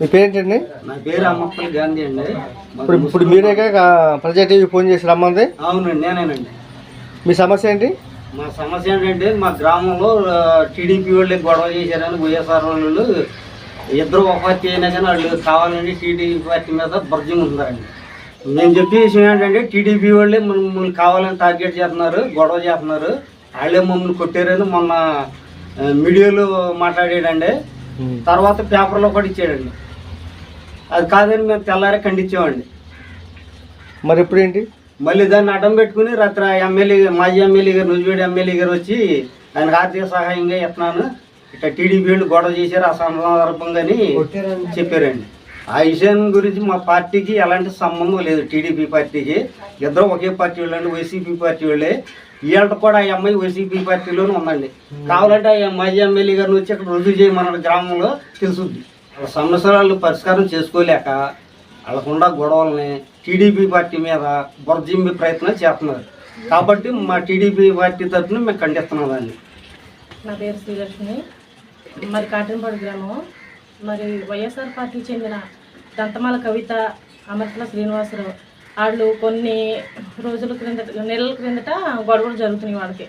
మీ పేరేంటండి? నా పేరు అమ్మప్పల్ గాంధీ అండి. ఇప్పుడు ఇప్పుడు మీరేగా ప్రజా టీవీ ఫోన్ చేసి రమ్మంది? అవునండి నేనేనండి. మీ సమస్య ఏంటి? మా సమస్య ఏంటంటే మా గ్రామంలో టీడీపీ వాళ్ళే గొడవ చేశారని వైఎస్ఆర్ వాళ్ళు ఇద్దరు ఒక పార్టీ అయినా కానీ వాళ్ళు కావాలని టీడీపీ పార్టీ మీద బర్జింగ్ ఉంటున్నారండి నేను చెప్పే విషయం ఏంటంటే టీడీపీ వాళ్ళే మమ్మల్ని కావాలని టార్గెట్ చేస్తున్నారు గొడవ చేస్తున్నారు. వాళ్ళే మమ్మల్ని కొట్టారని మొన్న మీడియాలో మాట్లాడాడండి. తర్వాత పేపర్లో కూడా ఇచ్చాడండి. అది కాదని మేము తెల్లారే ఖండించామండి మరి ఇప్పుడు ఏంటి మళ్ళీ దాన్ని అడ్డం పెట్టుకుని రాత్రి ఆ ఎమ్మెల్యే మాజీ ఎమ్మెల్యే గారు నుజువేడి ఎమ్మెల్యే గారు వచ్చి ఆయనకు ఆర్థిక సహాయంగా ఇస్తున్నాను. ఇట్లా టీడీపీ వాళ్ళు గొడవ చేశారు ఆ సందర్భంగాని చెప్పారండి. ఆ విషయం గురించి మా పార్టీకి ఎలాంటి సంబంధం లేదు. టీడీపీ పార్టీకి ఇద్దరు ఒకే పార్టీ వాళ్ళండి వైసీపీ పార్టీ వాళ్ళే. వీళ్ళ కూడా ఆ అమ్మాయి వైసీపీ పార్టీలోనే ఉందండి. కావాలంటే ఆ మాజీ ఎమ్మెల్యే గారిని వచ్చి అక్కడ రుజువు చేయమన్న గ్రామంలో తెలుసుద్ది. వాళ్ళ సమస్యలు పరిష్కారం చేసుకోలేక వాళ్ళకుండా గొడవల్ని టీడీపీ పార్టీ మీద బురజింపే ప్రయత్నం చేస్తున్నారు. కాబట్టి మా టీడీపీ పార్టీ తరఫున మేము ఖండిస్తున్నాం దాన్ని. నా పేరు శ్రీలక్ష్మి. మరి కాటన్పాడు గ్రామం. మరి వైఎస్ఆర్ పార్టీకి చెందిన దంతమాల కవిత అమర్తల శ్రీనివాసరావు. వాళ్ళు కొన్ని రోజుల క్రిందట నెలల క్రిందట గొడవలు జరుగుతున్నాయి వాళ్ళకి.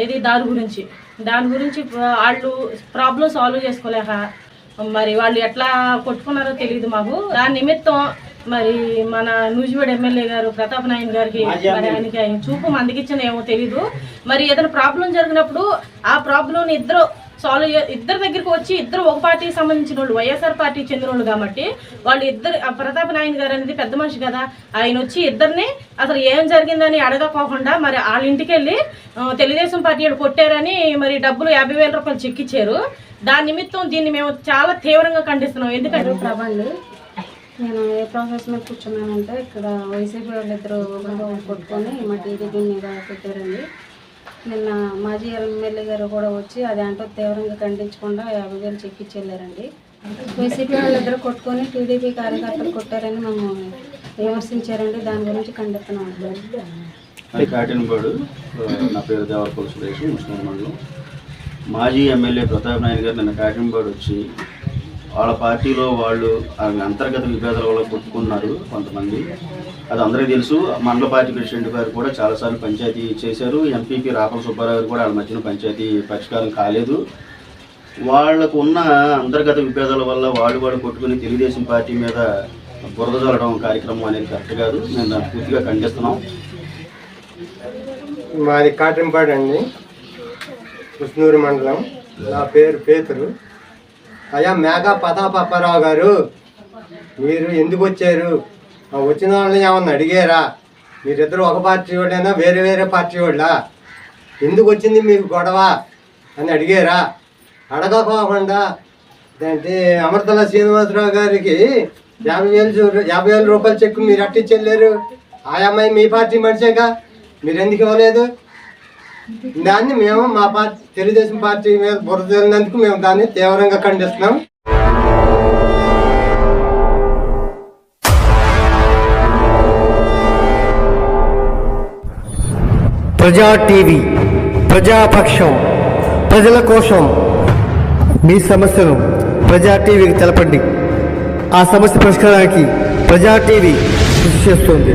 ఏది దాని గురించి. దాని గురించి వాళ్ళు ప్రాబ్లం సాల్వ్ చేసుకోలేక మరి వాళ్ళు ఎట్లా కొట్టుకున్నారో తెలియదు మాకు. దాని నిమిత్తం మరి మన నూజివేడ్ ఎమ్మెల్యే గారు ప్రతాప్ నాయన్ గారికి మరి ఆయనకి ఆయన చూపు మందికిచ్చిన ఏమో తెలీదు. మరి ఏదైనా ప్రాబ్లం జరిగినప్పుడు ఆ ప్రాబ్లం ఇద్దరు సాల్వ్ చే- ఇద్దరు దగ్గరికి వచ్చి ఇద్దరు ఒక పార్టీకి సంబంధించిన వాళ్ళు వైఎస్ఆర్ పార్టీకి చెందిన వాళ్ళు కాబట్టి వాళ్ళు ఇద్దరు ఆ ప్రతాప్ నాయన్ గారు అనేది పెద్ద మనిషి కదా. ఆయన వచ్చి ఇద్దరిని అసలు ఏం జరిగిందని అడగకోకుండా మరి వాళ్ళ ఇంటికి వెళ్ళి తెలుగుదేశం పార్టీ వాళ్ళు కొట్టారని మరి డబ్బులు యాభై వేల రూపాయలు చెక్ ఇచ్చారు దాని నిమిత్తం దీన్ని మేము చాలా తీవ్రంగా ఖండిస్తున్నాం. ఎందుకంటే ప్రభండి నేను ఏ ప్రాసెస్ మీద కూర్చున్నానంటే ఇక్కడ వైసీపీ వాళ్ళు ఇద్దరు కొట్టుకొని మా టీడీపీ మీద పెట్టారండి. నిన్న మాజీ ఎమ్మెల్యే గారు కూడా వచ్చి అది అంటూ తీవ్రంగా ఖండించకుండా యాభై వేలు చెక్కిచ్చి వెళ్ళారండి వైసీపీ వాళ్ళిద్దరు కొట్టుకొని టీడీపీ కార్యకర్తలు కొట్టారని మేము విమర్శించారండి. దాని గురించి ఖండిస్తున్నాం కాటినపాడు నా పేరు దేవరపల్లి సురేష్ ముస్లిం మండలం. మాజీ ఎమ్మెల్యే ప్రతాప్ నాయుడు గారు నిన్న కాటినపాడు వచ్చి వాళ్ళ పార్టీలో వాళ్ళు ఆ అంతర్గత విభేదాల వల్ల కొట్టుకున్నారు కొంతమంది. అది అందరికీ తెలుసు మండల పార్టీ ప్రెసిడెంట్ గారు కూడా చాలాసార్లు పంచాయతీ చేశారు. ఎంపీపీ రాపల సుబ్బారావు గారు కూడా వాళ్ళ మధ్యన పంచాయతీ పరిష్కారం కాలేదు. వాళ్ళకు ఉన్న అంతర్గత విభేదాల వల్ల వాళ్ళు వాళ్ళు కొట్టుకుని తెలుగుదేశం పార్టీ మీద బురద జల్లడం కార్యక్రమం అనేది కరెక్ట్ కాదు. మేము దాన్ని పూర్తిగా ఖండిస్తున్నాం. మాది కాటంపాడు అండి. కృష్ణూరు మండలం. నా పేరు పేతురు. అయ్యా మేఘా పతాపప్పారావు గారు మీరు ఎందుకు వచ్చారు? వచ్చిన వాళ్ళని ఏమన్నా అడిగారా? మీరిద్దరు ఒక పార్టీ వాళ్ళైనా వేరే వేరే పార్టీ వాళ్ళా? ఎందుకు వచ్చింది మీకు గొడవ అని అడిగారా? అడగకోకుండా అంటే అమృతల శ్రీనివాసరావు గారికి యాభై వేలు చూ- యాభై వేల రూపాయల చెక్కు మీరు అట్టించి వెళ్ళారు ఆ అమ్మాయి మీ పార్టీ మనిషేగా. మీరు ఎందుకు ఇవ్వలేదు? దాన్ని మేము మా పార్టీ తెలుగుదేశం పార్టీ మీద బురద మేము దాన్ని తీవ్రంగా ఖండిస్తున్నాం. ప్రజా టీవీ ప్రజాపక్షం ప్రజల కోసం మీ సమస్యను ప్రజా టీవీకి తెలపండి. ఆ సమస్య పరిష్కారానికి ప్రజా టీవీ కృషి చేస్తుంది.